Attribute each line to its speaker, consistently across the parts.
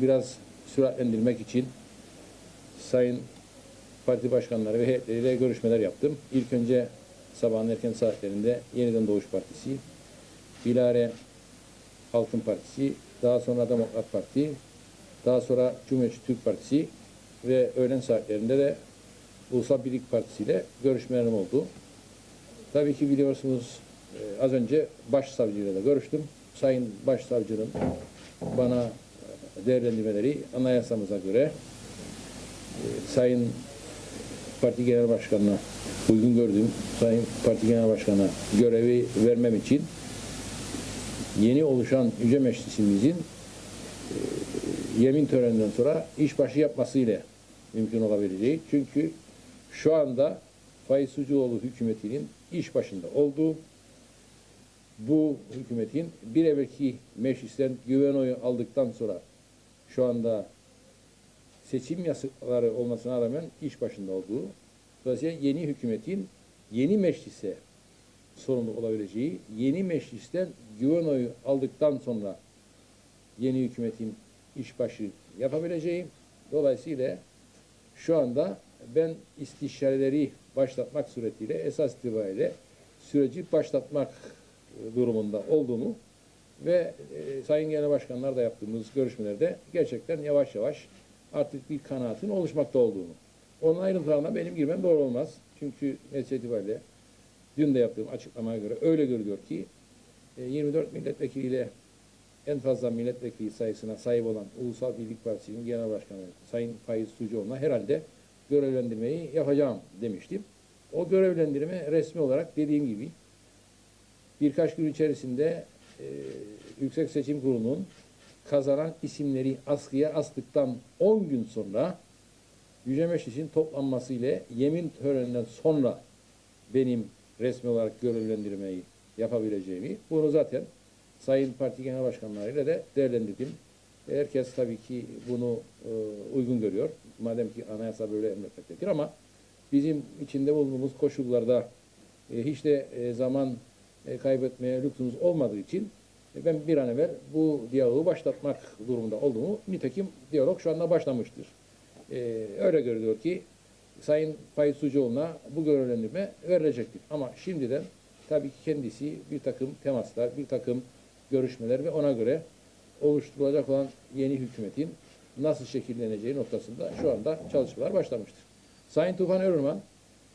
Speaker 1: biraz süratlendirmek için Sayın Parti Başkanları ve heyetleriyle görüşmeler yaptım. İlk önce sabahın erken saatlerinde Yeniden Doğuş Partisi, Bilare Halkın Partisi, daha sonra Demokrat Parti, daha sonra Cumhuriyetçi Türk Partisi ve öğlen saatlerinde de Ulusal Birlik Partisi ile görüşmelerim oldu. Tabii ki biliyorsunuz e, az önce başsavcıyla da görüştüm. Sayın Başsavcının bana değerlendirmeleri anayasamıza göre e, Sayın Parti Genel Başkanı'na uygun gördüğüm Sayın Parti Genel Başkanı'na görevi vermem için yeni oluşan Yüce Meclisimizin e, yemin töreninden sonra işbaşı yapmasıyla mümkün olabileceği. Çünkü şu anda Faiz Sucuoğlu hükümetinin iş başında olduğu bu hükümetin bir evvelki meclisten güven oyu aldıktan sonra şu anda seçim yasaları olmasına rağmen iş başında olduğu dolayısıyla yeni hükümetin yeni meclise sorumlu olabileceği, yeni meclisten güven oyu aldıktan sonra yeni hükümetin işbaşı yapabileceği dolayısıyla şu anda ben istişareleri başlatmak suretiyle esas itibariyle süreci başlatmak durumunda olduğumu ve e, Sayın Genel Başkanlar da yaptığımız görüşmelerde gerçekten yavaş yavaş artık bir kanaatin oluşmakta olduğunu. Onun ayrıntılarına benim girmem doğru olmaz. Çünkü netice itibariyle dün de yaptığım açıklamaya göre öyle görülüyor ki e, 24 milletvekiliyle en fazla milletvekili sayısına sahip olan Ulusal Birlik Partisi'nin genel başkanı Sayın Faiz Sucuoğlu'na herhalde görevlendirmeyi yapacağım demiştim. O görevlendirme resmi olarak dediğim gibi birkaç gün içerisinde e, Yüksek Seçim Kurulu'nun kazanan isimleri askıya astıktan 10 gün sonra Yüce Meclis'in toplanması ile yemin töreninden sonra benim resmi olarak görevlendirmeyi yapabileceğimi, bunu zaten Sayın Parti Genel Başkanlarıyla da değerlendirdim. Herkes tabii ki bunu e, uygun görüyor. Madem ki anayasa böyle emretmektedir ama bizim içinde bulunduğumuz koşullarda e, hiç de e, zaman e, kaybetmeye lüksümüz olmadığı için e, ben bir an evvel bu diyaloğu başlatmak durumunda olduğumu, nitekim diyalog şu anda başlamıştır. E, öyle görülüyor ki Sayın Faik Sucuoğlu'na bu görevlendirme verilecektir. Ama şimdiden tabii ki kendisi bir takım temaslar, bir takım görüşmeler ve ona göre oluşturulacak olan yeni hükümetin nasıl şekilleneceği noktasında şu anda çalışmalar başlamıştır. Sayın Tufan Örürman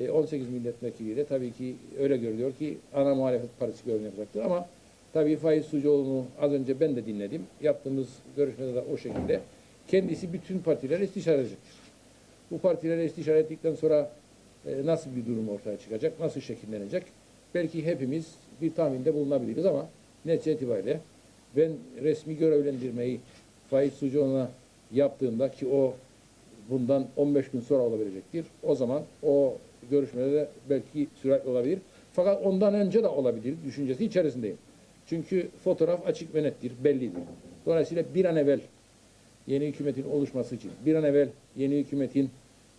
Speaker 1: e, 18 milletvekiliyle tabii ki öyle görülüyor ki ana muhalefet partisi yapacaktır ama tabii Faiz Sucuoğlu'nu az önce ben de dinledim. Yaptığımız görüşmede de o şekilde. Kendisi bütün partilerle istişare edecektir. Bu partilerle istişare ettikten sonra e, nasıl bir durum ortaya çıkacak, nasıl şekillenecek? Belki hepimiz bir tahminde bulunabiliriz ama netice itibariyle ben resmi görevlendirmeyi Faiz Sucuoğlu'na yaptığımda ki o bundan 15 gün sonra olabilecektir. O zaman o görüşmelerde belki süratli olabilir. Fakat ondan önce de olabilir düşüncesi içerisindeyim. Çünkü fotoğraf açık ve nettir, bellidir. Dolayısıyla bir an evvel yeni hükümetin oluşması için, bir an evvel yeni hükümetin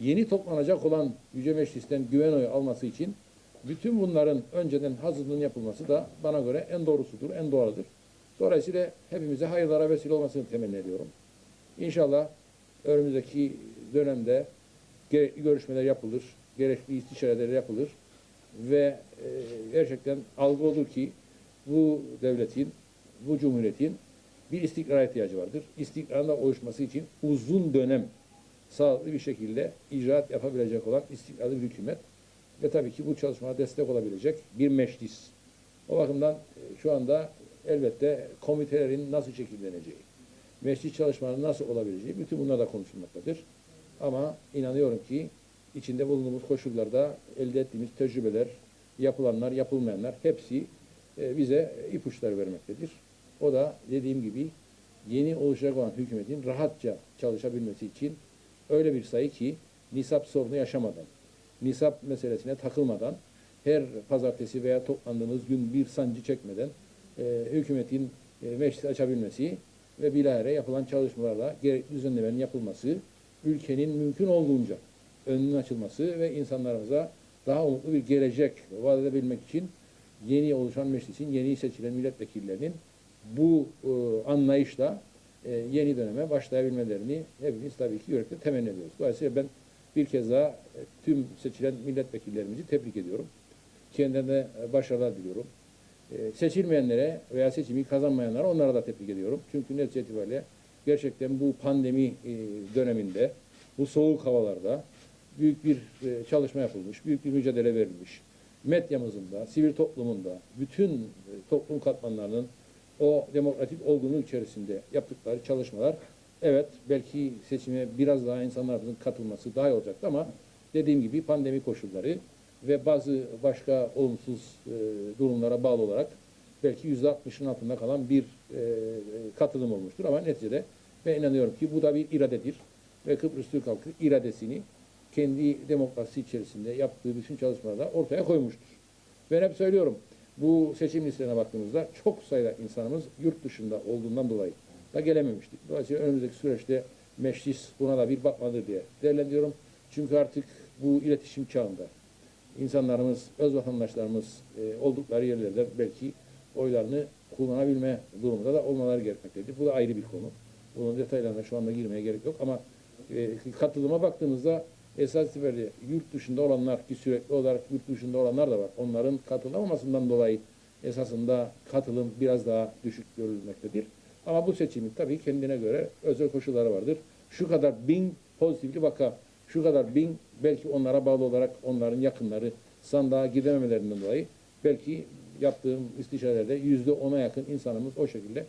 Speaker 1: yeni toplanacak olan Yüce Meclis'ten güven oyu alması için bütün bunların önceden hazırlığının yapılması da bana göre en doğrusudur, en doğrudur. Dolayısıyla hepimize hayırlara vesile olmasını temenni ediyorum. İnşallah önümüzdeki dönemde gerekli görüşmeler yapılır, gerekli istişareler yapılır ve e, gerçekten algı olur ki bu devletin, bu cumhuriyetin bir istikrar ihtiyacı vardır. İstikrarın da oluşması için uzun dönem sağlıklı bir şekilde icraat yapabilecek olan istikrarlı bir hükümet ve tabii ki bu çalışmaya destek olabilecek bir meclis. O bakımdan e, şu anda elbette komitelerin nasıl şekilleneceği, meclis çalışmalarının nasıl olabileceği bütün bunlar da konuşulmaktadır. Ama inanıyorum ki içinde bulunduğumuz koşullarda elde ettiğimiz tecrübeler, yapılanlar, yapılmayanlar hepsi e, bize ipuçları vermektedir. O da dediğim gibi yeni oluşacak olan hükümetin rahatça çalışabilmesi için öyle bir sayı ki nisap sorunu yaşamadan, nisap meselesine takılmadan, her pazartesi veya toplandığımız gün bir sancı çekmeden e, hükümetin e, meclisi açabilmesi ve bilahare yapılan çalışmalarla gerekli düzenlemenin yapılması, ülkenin mümkün olduğunca önünün açılması ve insanlarımıza daha umutlu bir gelecek vaat edebilmek için yeni oluşan meclisin, yeni seçilen milletvekillerinin bu e, anlayışla e, yeni döneme başlayabilmelerini hepimiz tabii ki yürekten temenni ediyoruz. Dolayısıyla ben bir kez daha e, tüm seçilen milletvekillerimizi tebrik ediyorum. Kendilerine e, başarılar diliyorum. E, seçilmeyenlere veya seçimi kazanmayanlara onlara da tebrik ediyorum. Çünkü netice itibariyle gerçekten bu pandemi e, döneminde, bu soğuk havalarda büyük bir e, çalışma yapılmış, büyük bir mücadele verilmiş. Medyamızın da, sivil toplumun da, bütün e, toplum katmanlarının o demokratik olgunluğu içerisinde yaptıkları çalışmalar evet belki seçime biraz daha insanların katılması daha iyi olacaktı ama dediğim gibi pandemi koşulları ve bazı başka olumsuz durumlara bağlı olarak belki yüzde 60'ın altında kalan bir katılım olmuştur ama neticede ben inanıyorum ki bu da bir iradedir ve Kıbrıs Türk halkı iradesini kendi demokrasi içerisinde yaptığı bütün çalışmalarda ortaya koymuştur. Ben hep söylüyorum bu seçim listelerine baktığımızda çok sayıda insanımız yurt dışında olduğundan dolayı da gelememiştik. Dolayısıyla önümüzdeki süreçte meclis buna da bir bakmalıdır diye değerlendiriyorum. Çünkü artık bu iletişim çağında insanlarımız, öz vatandaşlarımız e, oldukları yerlerde belki oylarını kullanabilme durumunda da olmaları gerekmektedir. Bu da ayrı bir konu. Bunun detaylarına şu anda girmeye gerek yok ama e, katılıma baktığımızda esas itibariyle yurt dışında olanlar ki sürekli olarak yurt dışında olanlar da var. Onların katılamamasından dolayı esasında katılım biraz daha düşük görülmektedir. Ama bu seçimin tabii kendine göre özel koşulları vardır. Şu kadar bin pozitifli vaka, şu kadar bin belki onlara bağlı olarak onların yakınları sandığa gidememelerinden dolayı belki yaptığım istişarelerde yüzde ona yakın insanımız o şekilde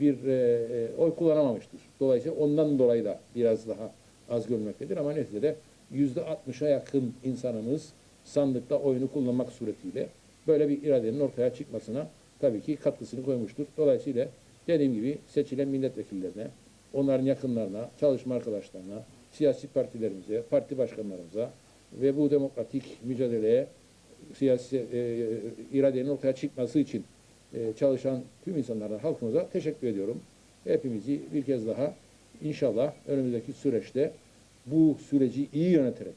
Speaker 1: bir e, e, oy kullanamamıştır. Dolayısıyla ondan dolayı da biraz daha az görmektedir ama neticede yüzde 60'a yakın insanımız sandıkta oyunu kullanmak suretiyle böyle bir iradenin ortaya çıkmasına tabii ki katkısını koymuştur. Dolayısıyla dediğim gibi seçilen milletvekillerine, onların yakınlarına, çalışma arkadaşlarına, siyasi partilerimize, parti başkanlarımıza ve bu demokratik mücadeleye siyasi e, iradenin ortaya çıkması için e, çalışan tüm insanlara, halkımıza teşekkür ediyorum. Hepimizi bir kez daha inşallah önümüzdeki süreçte bu süreci iyi yöneterek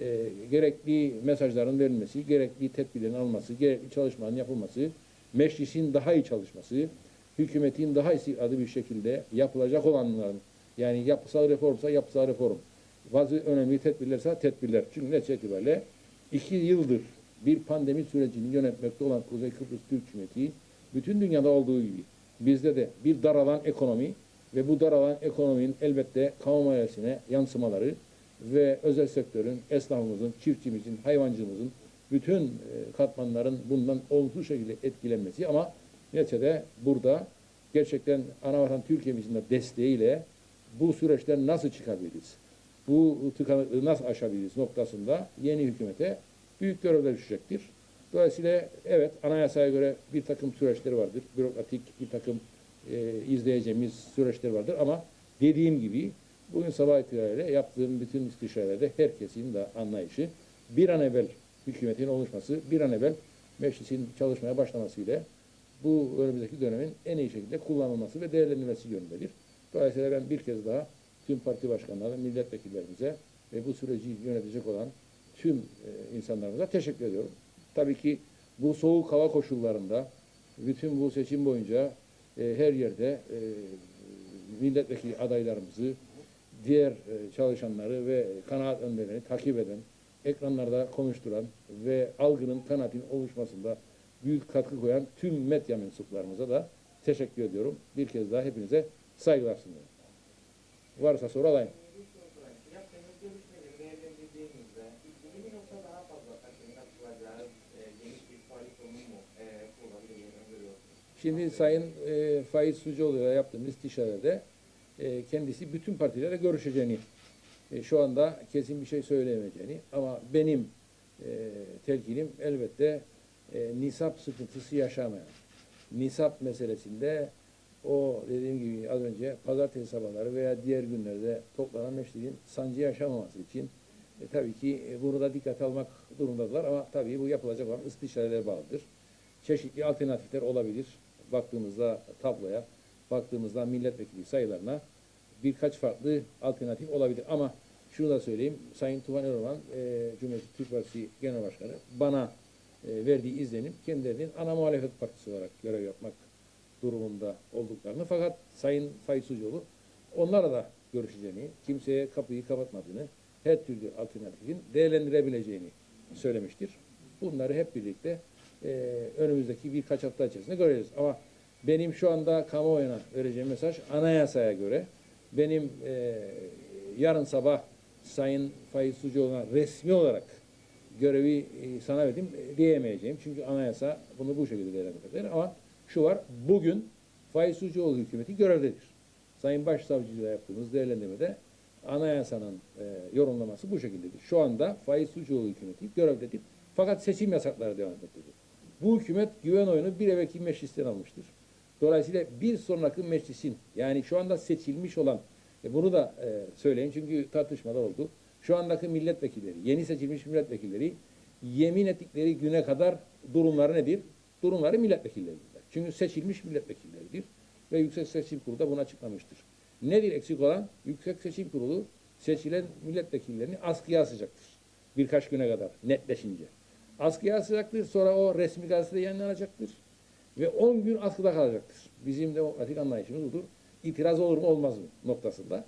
Speaker 1: e, gerekli mesajların verilmesi, gerekli tedbirlerin alınması, gerekli çalışmanın yapılması, meclisin daha iyi çalışması, hükümetin daha istikrarlı bir şekilde yapılacak olanların yani yapısal reformsa yapısal reform, bazı önemli tedbirlerse tedbirler. Çünkü netice itibariyle iki yıldır bir pandemi sürecini yönetmekte olan Kuzey Kıbrıs Türk Cumhuriyeti bütün dünyada olduğu gibi bizde de bir daralan ekonomi ve bu daralan ekonominin elbette kamu maliyesine yansımaları ve özel sektörün, esnafımızın, çiftçimizin, hayvancımızın bütün e, katmanların bundan olumsuz şekilde etkilenmesi ama neticede burada gerçekten anavatan Türkiye'mizin de desteğiyle bu süreçten nasıl çıkabiliriz? Bu tıkanıklığı nasıl aşabiliriz noktasında yeni hükümete büyük görevler düşecektir. Dolayısıyla evet anayasaya göre bir takım süreçleri vardır. Bürokratik bir takım e, izleyeceğimiz süreçler vardır ama dediğim gibi bugün sabah itibariyle yaptığım bütün istişarelerde herkesin de anlayışı bir an evvel hükümetin oluşması, bir an evvel meclisin çalışmaya başlamasıyla bu önümüzdeki dönemin en iyi şekilde kullanılması ve değerlendirilmesi yönündedir. Dolayısıyla ben bir kez daha tüm parti başkanlarına, milletvekillerimize ve bu süreci yönetecek olan tüm e, insanlarımıza teşekkür ediyorum. Tabii ki bu soğuk hava koşullarında bütün bu seçim boyunca e, her yerde e, milletvekili adaylarımızı, diğer e, çalışanları ve kanaat önderlerini takip eden, ekranlarda konuşturan ve algının, kanaatin oluşmasında büyük katkı koyan tüm medya mensuplarımıza da teşekkür ediyorum. Bir kez daha hepinize saygılar sunuyorum. Varsa soru alayım.
Speaker 2: Yaptığınız görüşmeleri değerlendirdiğinizde ilgili bir nokta daha fazla takım katılacağı e, geniş bir koalisyonun mu e, kurulabileceğini görüyorsunuz?
Speaker 1: Şimdi Sayın e, Faiz Sucuoğlu'yla yaptığımız istişarede e, kendisi bütün partilerle görüşeceğini, e, şu anda kesin bir şey söyleyemeyeceğini ama benim e, telkinim elbette e, nisap sıkıntısı yaşamayan, nisap meselesinde o dediğim gibi az önce pazartesi sabahları veya diğer günlerde toplanan meclisin sancı yaşamaması için e, tabii ki e, bunu da dikkate almak durumdadılar ama tabii bu yapılacak olan istişarelere bağlıdır. Çeşitli alternatifler olabilir. Baktığımızda tabloya, baktığımızda milletvekili sayılarına birkaç farklı alternatif olabilir. Ama şunu da söyleyeyim, Sayın Tufan Erdoğan, e, Cumhuriyet Türk Partisi Genel Başkanı bana e, verdiği izlenim kendilerinin ana muhalefet partisi olarak görev yapmak durumunda olduklarını fakat Sayın Faik onlarla da görüşeceğini, kimseye kapıyı kapatmadığını, her türlü alternatifin değerlendirebileceğini söylemiştir. Bunları hep birlikte e, önümüzdeki birkaç hafta içerisinde göreceğiz. Ama benim şu anda kamuoyuna vereceğim mesaj anayasaya göre benim e, yarın sabah Sayın Faik Sucuoğlu'na resmi olarak görevi e, sana verdim e, diyemeyeceğim. Çünkü anayasa bunu bu şekilde değerlendirir. Ama şu var, bugün Faik Sucuoğlu hükümeti görevdedir. Sayın Başsavcıyla yaptığımız değerlendirmede anayasanın e, yorumlaması bu şekildedir. Şu anda Faik Sucuoğlu hükümeti görevdedir. Fakat seçim yasakları devam etmektedir. Bu hükümet güven oyunu bir evvelki meclisten almıştır. Dolayısıyla bir sonraki meclisin yani şu anda seçilmiş olan e, bunu da e, söyleyin çünkü tartışmalar oldu. Şu andaki milletvekilleri, yeni seçilmiş milletvekilleri yemin ettikleri güne kadar durumları nedir? Durumları milletvekilleridir. Çünkü seçilmiş milletvekilleridir ve Yüksek Seçim Kurulu da bunu açıklamıştır. Nedir eksik olan? Yüksek Seçim Kurulu seçilen milletvekillerini askıya asacaktır. Birkaç güne kadar netleşince. Askıya asacaktır. Sonra o resmi gazetede yayınlanacaktır. Ve 10 gün askıda kalacaktır. Bizim demokratik anlayışımız budur. İtiraz olur mu olmaz mı noktasında.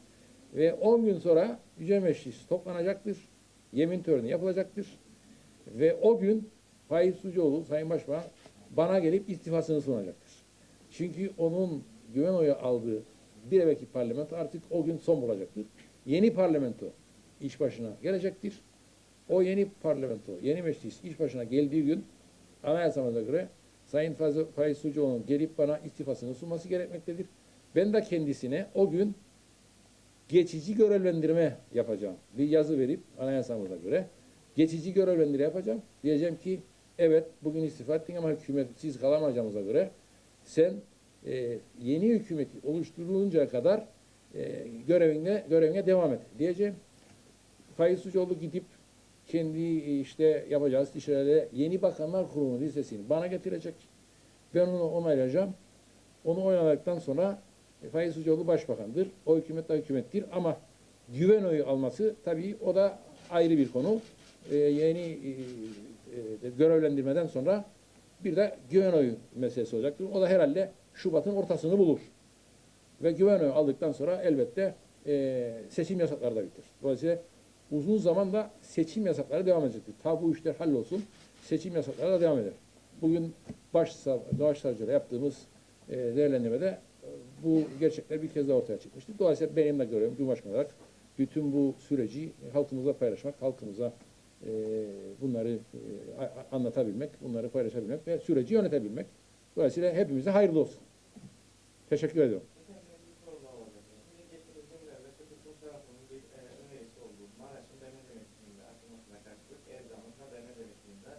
Speaker 1: Ve 10 gün sonra Yüce Meclis toplanacaktır. Yemin töreni yapılacaktır. Ve o gün Faik Sucuoğlu, Sayın Başbakan bana gelip istifasını sunacaktır. Çünkü onun güven oyu aldığı bir evvelki parlamento artık o gün son bulacaktır. Yeni parlamento iş başına gelecektir. O yeni parlamento, yeni meclis iş başına geldiği gün anayasamıza göre Sayın Faik Sucuoğlu'nun gelip bana istifasını sunması gerekmektedir. Ben de kendisine o gün geçici görevlendirme yapacağım. Bir yazı verip anayasamıza göre geçici görevlendirme yapacağım. Diyeceğim ki evet bugün istifa ettin ama hükümetsiz kalamayacağımıza göre sen e, yeni hükümeti oluşturuluncaya kadar e, görevine, görevine devam et diyeceğim. Faik Sucuoğlu gidip kendi e, işte yapacağı istişarede yeni bakanlar kurulu listesini bana getirecek. Ben onu onaylayacağım. Onu oynadıktan sonra e, Faik Sucuoğlu başbakandır. O hükümet de hükümettir ama güven oyu alması tabii o da ayrı bir konu. E, yeni e, e, görevlendirmeden sonra bir de güven oyu meselesi olacaktır. O da herhalde Şubat'ın ortasını bulur. Ve güven oyu aldıktan sonra elbette e, seçim yasakları da biter. Dolayısıyla uzun zaman da seçim yasakları devam edecektir. Ta bu işler hallolsun, seçim yasakları da devam eder. Bugün baş, başsavcıyla yaptığımız e, değerlendirmede e, bu gerçekler bir kez daha ortaya çıkmıştır. Dolayısıyla benim de görevim Cumhurbaşkanı olarak bütün bu süreci halkımızla paylaşmak, halkımıza e, bunları e, anlatabilmek, bunları paylaşabilmek ve süreci yönetebilmek. Dolayısıyla hepimize hayırlı olsun. Teşekkür ediyorum.
Speaker 2: Efendim bir soru daha olacak. Şimdi geçtiğimiz günlerde Kıbrıs tarafının bir e, önerisi olduğu Maraş'ın deme denetiminde açılmasına karşılık Erdoğan'ın da deme denetiminde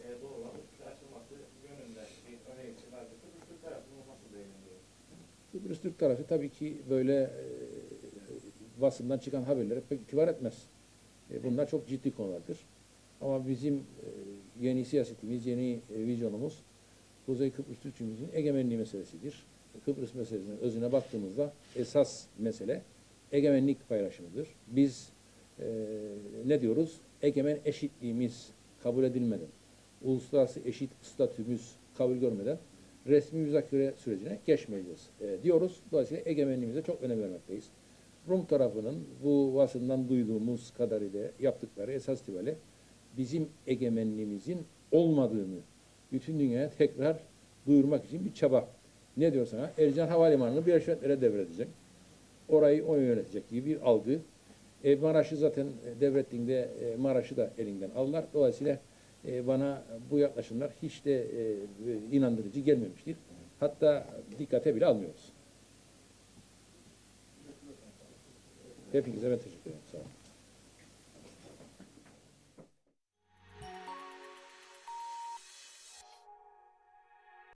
Speaker 2: e, doğrulan uçuş açılması yönünde bir önerisi vardı. Kıbrıs Türk tarafı bunu nasıl değerlendiriyor?
Speaker 1: Kıbrıs Türk tarafı tabii ki böyle e, basından çıkan haberlere pek itibar etmez. E, bunlar çok ciddi konulardır. Ama bizim e, yeni siyasetimiz, yeni e, vizyonumuz Kuzey Kıbrıs Türkçümüzün egemenliği meselesidir. Kıbrıs meselesinin özüne baktığımızda esas mesele egemenlik paylaşımıdır. Biz e, ne diyoruz? Egemen eşitliğimiz kabul edilmeden, uluslararası eşit statümüz kabul görmeden resmi müzakere sürecine geçmeyeceğiz e, diyoruz. Dolayısıyla egemenliğimize çok önem vermekteyiz. Rum tarafının bu vasından duyduğumuz kadarıyla yaptıkları esas itibariyle bizim egemenliğimizin olmadığını bütün dünyaya tekrar duyurmak için bir çaba. Ne diyor sana? Ercan Havalimanı'nı Birleşmiş Milletler'e devredecek. Orayı o yönetecek gibi bir algı. E, Maraş'ı zaten devrettiğinde e, Maraş'ı da elinden aldılar. Dolayısıyla e, bana bu yaklaşımlar hiç de e, inandırıcı gelmemiştir. Hatta dikkate bile almıyoruz. Hepinize ben teşekkür ederim. Sağ olun.